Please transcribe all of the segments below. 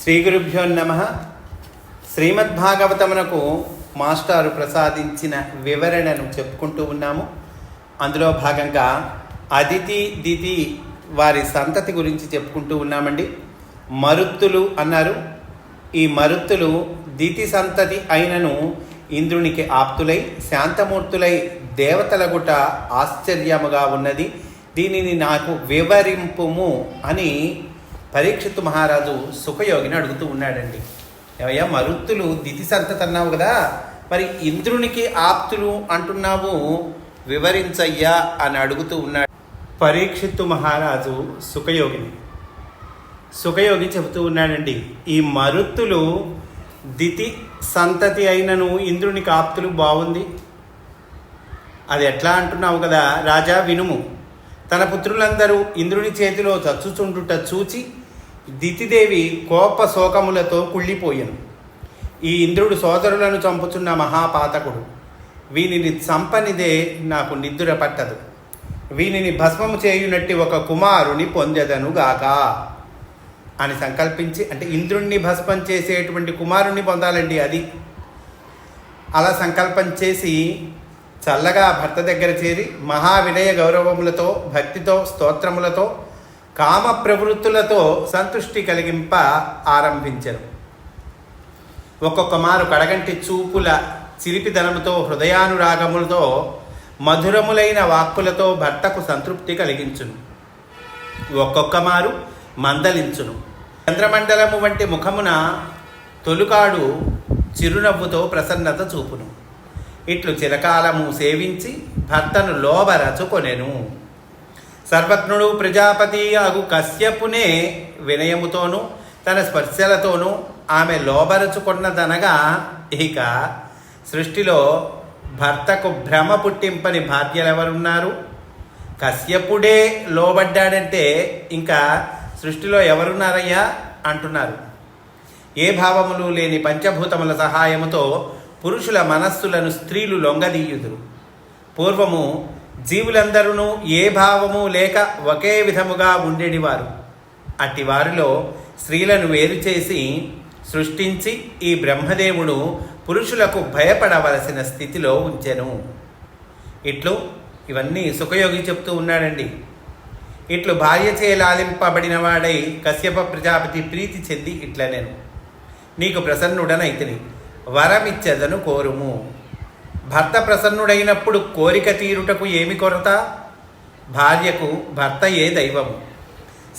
శ్రీ గురుభ్యో నమ. శ్రీమద్భాగవతమునకు మాస్టారు ప్రసాదించిన వివరణను చెప్పుకుంటూ ఉన్నాము. అందులో భాగంగా అదితి దితి వారి సంతతి గురించి చెప్పుకుంటూ ఉన్నామండి. మరుత్తులు అన్నారు. ఈ మరుత్తులు దితి సంతతి అయినను ఇంద్రునికి ఆప్తులై శాంతమూర్తులై దేవతల గుట ఆశ్చర్యముగా ఉన్నది. దీనిని నాకు వివరింపుము అని పరీక్షిత్ మహారాజు సుఖయోగిని అడుగుతూ ఉన్నాడండి. ఏమయ్యా మరుత్తులు దితి సంతతి అన్నావు కదా? మరి ఇంద్రునికి ఆప్తులు అంటున్నావు? వివరించయ్యా అని అడుగుతూ ఉన్నాడు. పరీక్షిత్తు మహారాజు సుఖయోగిని. సుఖయోగి చెబుతూ ఉన్నాడండి ఈ మరుత్తులు దితి సంతతి అయినను ఇంద్రునికి ఆప్తులు బాగుంది అది ఎట్లా అంటున్నావు కదా రాజా వినుము. తన పుత్రులందరూ ఇంద్రుని చేతిలో చచ్చుచుండుట చూచి దితిదేవి కోప శోకములతో కుళ్ళిపోయాను. ఈ ఇంద్రుడు సోదరులను చంపుచున్న మహాపాతకుడు. వీనిని చంపనిదే నాకు నిద్ర పట్టదు. వీనిని భస్మము చేయునట్టి ఒక కుమారుని పొందెదనుగాక అని సంకల్పించి అంటే ఇంద్రుణ్ణి భస్మం చేసేటువంటి కుమారుణ్ణి పొందాలండి అది. అలా సంకల్పం చేసి చల్లగా భర్త దగ్గర చేరి మహావినయ గౌరవములతో భక్తితో స్తోత్రములతో కామ ప్రవృత్తులతో సంతృష్టి కలిగింప ఆరంభించరు ఒక్కొక్క మారు కడగంటి చూపుల చిలిపిదనముతో హృదయానురాగములతో మధురములైన వాక్కులతో భర్తకు సంతృప్తి కలిగించును. ఒక్కొక్క మారు మందలించును. చంద్రమండలము వంటి ముఖమున తొలుకాడు చిరునవ్వుతో ప్రసన్నత చూపును. ఇట్లు చిరకాలము సేవించి భర్తను లోబరచుకొనెను సర్వజ్ఞుడు ప్రజాపతి అగు కశ్యపునే వినయముతోనూ తన స్పర్శలతోనూ ఆమె లోబరచుకున్నదనగా ఇక సృష్టిలో భర్తకు భ్రమ పుట్టింపని భార్యలెవరున్నారు కశ్యపుడే లోబడ్డాడంటే ఇంకా సృష్టిలో ఎవరున్నారయ్యా? అంటున్నారు. ఏ భావములు లేని పంచభూతముల సహాయముతో పురుషుల మనస్సులను స్త్రీలు లొంగదీయుదురు. పూర్వము జీవులందరూ ఏ భావము లేక ఒకే విధముగా ఉండేటివారు అట్టి వారిలో స్త్రీలను వేరు చేసి సృష్టించి ఈ బ్రహ్మదేవుడు పురుషులకు భయపడవలసిన స్థితిలో ఉంచెను. ఇట్లు ఇవన్నీ సుఖయోగి చెప్తూ ఉన్నాడండి. ఇట్లు భార్యచే లాలింపబడిన వాడై కశ్యప ప్రజాపతి ప్రీతి చెంది ఇట్ల నేను నీకు ప్రసన్నుడనైతిని వరమిచ్చెదను కోరుము. భర్త ప్రసన్నుడైనప్పుడు కోరిక తీరుటకు ఏమి కొరత? భార్యకు భర్త ఏ దైవము?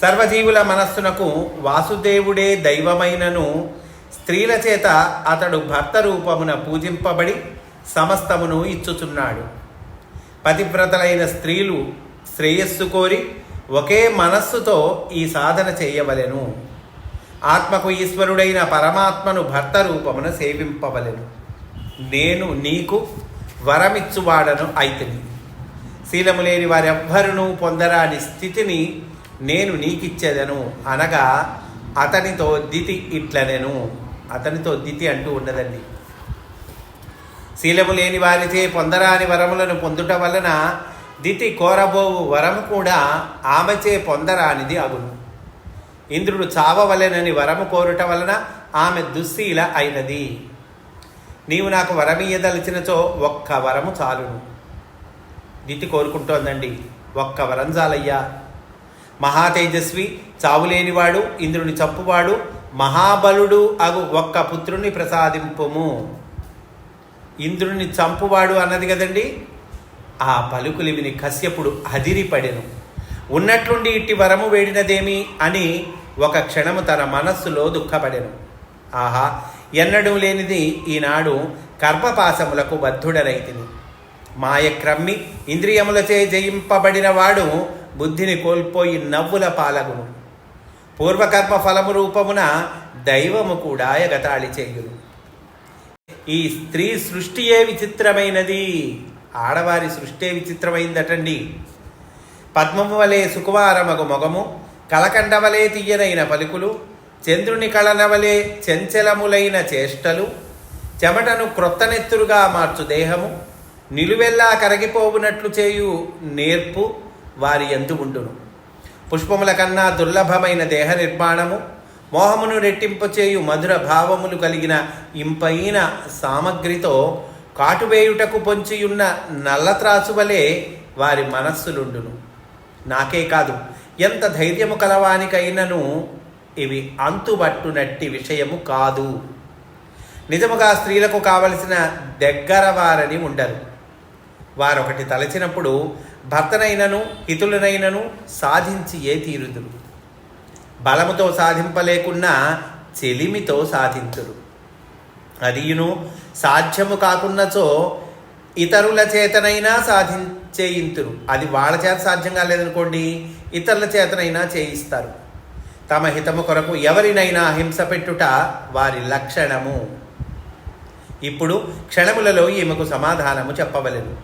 సర్వజీవుల మనస్సునకు వాసుదేవుడే దైవమైనను స్త్రీల చేత అతడు భర్త రూపమున పూజింపబడి సమస్తమును ఇచ్చుచున్నాడు. పతివ్రతలైన స్త్రీలు శ్రేయస్సు కోరి ఒకే మనస్సుతో ఈ సాధన చేయవలెను. ఆత్మకు ఈశ్వరుడైన పరమాత్మను భర్త రూపమున సేవింపవలెను. నేను నీకు వరమిచ్చువాడను అయితిని. శీలము లేని వారెవ్వరునూ పొందరాని స్థితిని నేను నీకిచ్చేదను అనగా అతనితో దితి ఇట్లనెను. అతనితో దితి అంటూ ఉన్నదండి. శీలము లేని వారిచే పొందరాని వరములను పొందుట వలన దితి కోరబోవు వరము కూడా ఆమెచే పొందరానిది అగును. ఇంద్రుడు చావవలెనని వరము కోరుట వలన ఆమె దుశ్శీల అయినది. నీవు నాకు వరమీయదలిచినచో ఒక్క వరము చాలును. దితి కోరుకుంటోందండి. ఒక్క వరం చాలయ్యా మహాతేజస్వి చావులేనివాడు ఇంద్రుని చప్పువాడు మహాబలుడు అగు ఒక్క పుత్రుని ప్రసాదింపుము. ఇంద్రుని చంపువాడు అన్నది కదండి? ఆ పలుకులు విని కశ్యపుడు అదిరిపడెను. ఉన్నట్లుండి ఇట్టి వరము వేడినదేమి అని ఒక క్షణము తన మనస్సులో దుఃఖపడెను. ఆహా ఎన్నడూ లేనిది ఈనాడు కర్మపాసములకు బద్ధుడరైతిని మాయ క్రమ్మి ఇంద్రియములచే జయింపబడిన వాడు బుద్ధిని కోల్పోయి నవ్వుల పాలగును. పూర్వకర్మ ఫలము రూపమున దైవము కూడా ఎగతాళి చేయును. ఈ స్త్రీ సృష్టియే విచిత్రమైనది. ఆడవారి సృష్టి విచిత్రమైందటండి. పద్మము వలె సుకుమారమగు మొగము కలకండవలే తీయనైన పలుకులు చంద్రుని కళనవలే చంచలములైన చేష్టలు చెమటను క్రొత్తనెత్తురుగా మార్చు దేహము నిలువెల్లా కరగిపోవునట్లు చేయు నేర్పు వారి ఎందు ఉండును. పుష్పముల కన్నా దుర్లభమైన దేహ నిర్మాణము మోహమును రెట్టింపచేయు మధుర భావములు కలిగిన ఇంపైన సామగ్రితో కాటువేయుటకు పొంచియున్న నల్లత్రాసు వలె వారి మనస్సులుండును. నాకే కాదు ఎంత ధైర్యము కలవానికైనను ఇవి అంతుబట్టునట్టి విషయము కాదు. నిజముగా స్త్రీలకు కావలసిన దగ్గర వారని ఉండరు. వారొకటి తలచినప్పుడు భర్తనైనను హితులనైనను సాధించి ఏ తీరుదురు? బలముతో సాధింపలేకున్నా చెలిమితో సాధించురు అదియును సాధ్యము కాకున్నచో ఇతరుల చేతనైనా సాధించేయింతురు. అది వాళ్ళ చేత సాధ్యం కాలేదనుకోండి ఇతరుల చేతనైనా చేయిస్తారు. తమ హితము కొరకు ఎవరినైనా హింస పెట్టుట వారి లక్షణము. ఇప్పుడు క్షణములలో ఈమెకు సమాధానము చెప్పవలెను.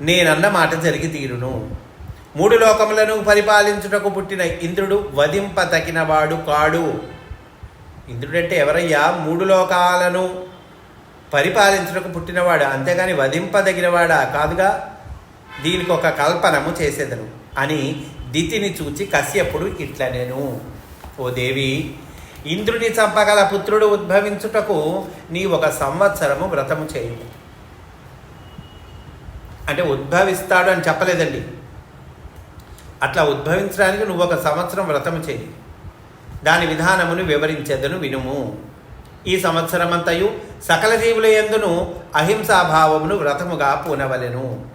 నేనన్న మాట జరిగి తీరును. మూడు లోకములను పరిపాలించుటకు పుట్టిన ఇంద్రుడు వధింపతగినవాడు కాడు. ఇంద్రుడంటే ఎవరయ్యా? మూడు లోకాలను పరిపాలించుటకు పుట్టినవాడు? అంతేగాని వధింపదగినవాడా? కాదుగా? దీనికి ఒక కల్పనము చేసేదను అని దితిని చూచి కశ్యపుడు ఇట్ల నేను ఓ దేవి ఇంద్రుని చంపగల పుత్రుడు ఉద్భవించుటకు నీ ఒక సంవత్సరము వ్రతము చేయము అంటే ఉద్భవిస్తాడు అని చెప్పలేదండి. అట్లా ఉద్భవించడానికి నువ్వు ఒక సంవత్సరం వ్రతము చేయి. దాని విధానమును వివరించేదను వినుము. ఈ సంవత్సరమంతయు సకల జీవుల ఎందును అహింసాభావమును వ్రతముగా పూనవలెను.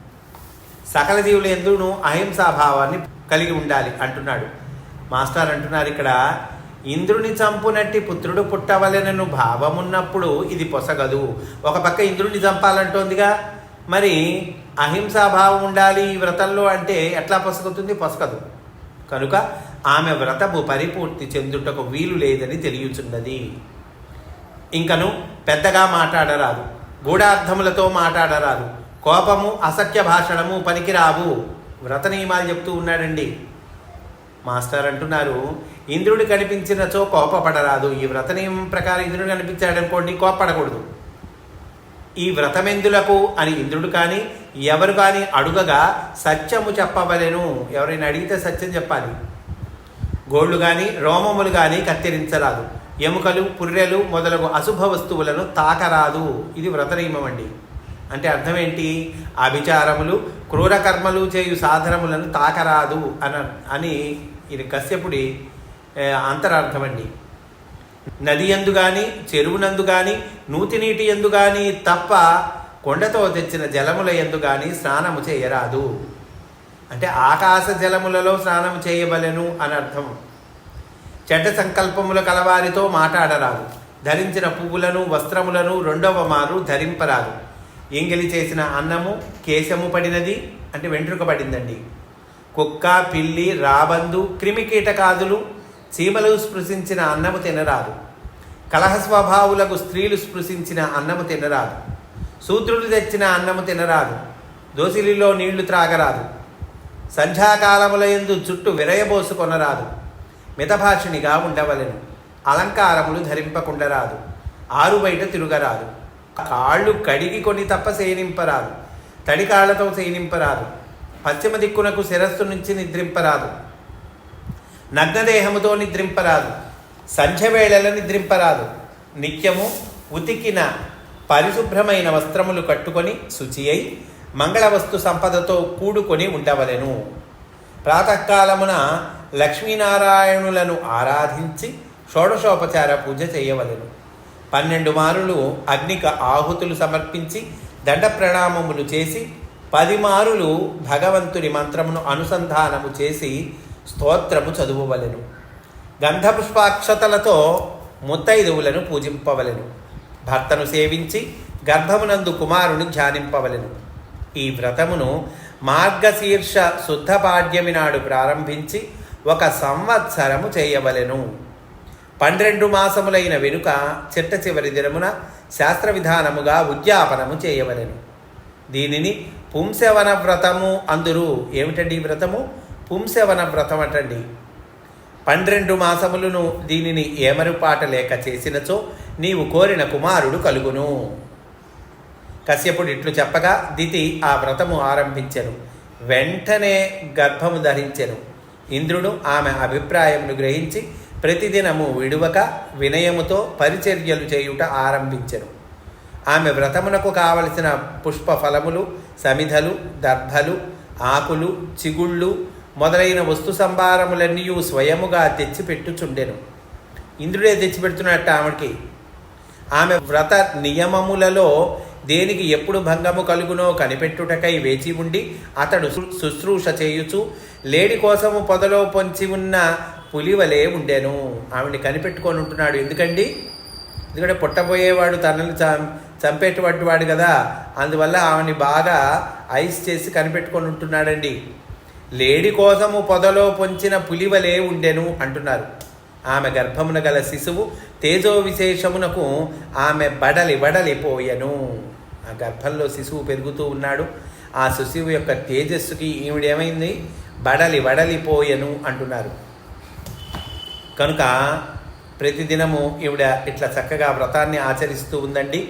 సకల జీవుల ఎందును అహింసాభావాన్ని కలిగి ఉండాలి అంటున్నాడు. మాస్టర్ అంటున్నారు ఇక్కడ ఇంద్రుని చంపునట్టి పుత్రుడు పుట్టవలెనను భావమున్నప్పుడు ఇది పొసగదు. ఒక పక్క ఇంద్రుని చంపాలంటోందిగా. మరి అహింసాభావం ఉండాలి ఈ వ్రతంలో అంటే ఎట్లా పొసగుతుంది? పొసగదు. కనుక ఆమె వ్రతము పరిపూర్తి చెందుటకు వీలు లేదని తెలియచున్నది. ఇంకను పెద్దగా మాట్లాడరాదు. గూఢార్థములతో మాట్లాడరాదు. కోపము అసత్య భాషణము పనికిరావు. వ్రత నియమాలు చెప్తూ ఉన్నాడండి. మాస్టర్ అంటున్నారు ఇంద్రుడు కనిపించినచో కోపపడరాదు. ఈ వ్రత నియమం ప్రకారం ఇంద్రుడు కనిపించాడు అనుకోండి కోపపడకూడదు. ఈ వ్రతమెందులకు అని ఇంద్రుడు కానీ ఎవరు కానీ అడుగగా సత్యము చెప్పవలెను. ఎవరైనా అడిగితే సత్యం చెప్పాలి. గోళ్ళు కానీ రోమములు కానీ కత్తిరించరాదు. ఎముకలు పుర్రెలు మొదలగు అశుభ వస్తువులను తాకరాదు. ఇది వ్రత నియమం అండి. అంటే అర్థం ఏంటి? అభిచారములు క్రూర కర్మలు చేయు సాధనములను తాకరాదు అని అని ఇది కశ్యపుడి ఏ, అంతరార్థం అండి నది ఎందు కానీ చెరువునందు కానీ నూతి నీటి ఎందు కానీ తప్ప కొండతో తెచ్చిన జలముల ఎందు కానీ స్నానము చేయరాదు. అంటే ఆకాశ జలములలో స్నానము చేయవలెను అని అర్థం చెడ్డ సంకల్పముల కలవారితో మాట్లాడరాదు. ధరించిన పువ్వులను వస్త్రములను రెండవ మారు ధరింపరాదు. ఎంగిలి చేసిన అన్నము కేశము పడినది అంటే వెంట్రుక పడిందండి. కుక్క పిల్లి రాబందు క్రిమికీటకాదులు చీమలు స్పృశించిన అన్నము తినరాదు. కలహ స్వభావులకు స్త్రీలు స్పృశించిన అన్నము తినరాదు. శూద్రులు తెచ్చిన అన్నము తినరాదు. దోసిలిలో నీళ్ళు త్రాగరాదు. సంధ్యాకాలముల యందు జుట్టు విరయబోసుకొనరాదు. మితభాషిణిగా ఉండవలెను. అలంకారములు ధరింపకుండరాదు. ఆరు బయట తిరుగరాదు. కాళ్ళు కడిగి కొని తప్ప సేనింపరాదు. తడికాళ్ళతో సేనింపరాదు. పశ్చిమ దిక్కునకు శిరస్సు నుంచి నిద్రింపరాదు. నగ్నదేహముతో నిద్రింపరాదు. సంధ్యవేళల నిద్రింపరాదు. నిత్యము ఉతికిన పరిశుభ్రమైన వస్త్రములు కట్టుకొని శుచి అయి మంగళవస్తు సంపదతో కూడుకొని ఉండవలెను. ప్రాతకాలమున లక్ష్మీనారాయణులను ఆరాధించి షోడశోపచార పూజ చేయవలెను. పన్నెండు మారులు అగ్నిక ఆహుతులు సమర్పించి దండ ప్రణామములు చేసి పది మారులు భగవంతుని మంత్రమును అనుసంధానము చేసి స్తోత్రము చదువువలెను. గంధపుష్పాక్షతలతో ముత్తైదువులను పూజింపవలెను. భర్తను సేవించి గర్భమునందు కుమారుని ధ్యానింపవలెను. ఈ వ్రతమును మార్గశీర్ష శుద్ధ పాడ్యమి నాడు ప్రారంభించి ఒక సంవత్సరము చేయవలెను. పన్నెండు మాసములైన వెనుక చిట్ట చివరి దినమున శాస్త్ర విధానముగా ఉద్యాపనము చేయవలెను. దీనిని పుంసవన వ్రతము అందురు. ఏమిటండి ఈ వ్రతము? పుంసవన వ్రతం అటండి. పన్నెండు మాసములను దీనిని ఏమరుపాట లేక చేసినచో నీవు కోరిన కుమారుడు కలుగును. కశ్యపుడు ఇట్లు చెప్పగా దితి ఆ వ్రతము ఆరంభించెను. వెంటనే గర్భము ధరించెను. ఇంద్రుడు ఆమె అభిప్రాయమును గ్రహించి ప్రతిదినము విడువక వినయముతో పరిచర్యలు చేయుట ఆరంభించెను. ఆమె వ్రతమునకు కావలసిన పుష్ప ఫలములు సమిధలు దర్భలు ఆకులు చిగుళ్ళు మొదలైన వస్తు సంభారములన్నీ స్వయముగా తెచ్చిపెట్టుచుండెను. ఇంద్రుడే తెచ్చిపెడుతున్నట్టు ఆమెకి. ఆమె వ్రత నియమములలో దేనికి ఎప్పుడు భంగము కలుగునో కనిపెట్టుటకై వేచి ఉండి అతడు శుశ్రూష చేయుచు లేడి కోసము పొదలో పొంచి ఉన్న పులివలే ఉండెను. ఆవిడ్ని కనిపెట్టుకొని ఉంటున్నాడు ఎందుకండి? ఎందుకంటే పుట్టబోయేవాడు తనని చా చంపేటువంటి వాడు కదా. అందువల్ల ఆమెని బాగా ఐస్ చేసి కనిపెట్టుకొని ఉంటున్నాడండి. లేడి కోసము పొదలో పొంచిన పులివలే ఉండెను అంటున్నారు. ఆమె గర్భమున గల శిశువు తేజో విశేషమునకు ఆమె బడలి బడలిపోయెను ఆ గర్భంలో శిశువు పెరుగుతూ ఉన్నాడు. ఆ శిశువు యొక్క తేజస్సుకి ఈవిడేమైంది బడలి వడలిపోయెను అంటున్నారు. కనుక ప్రతిదినము ఈవిడ ఇట్లా చక్కగా వ్రతాన్ని ఆచరిస్తూ ఉందండి.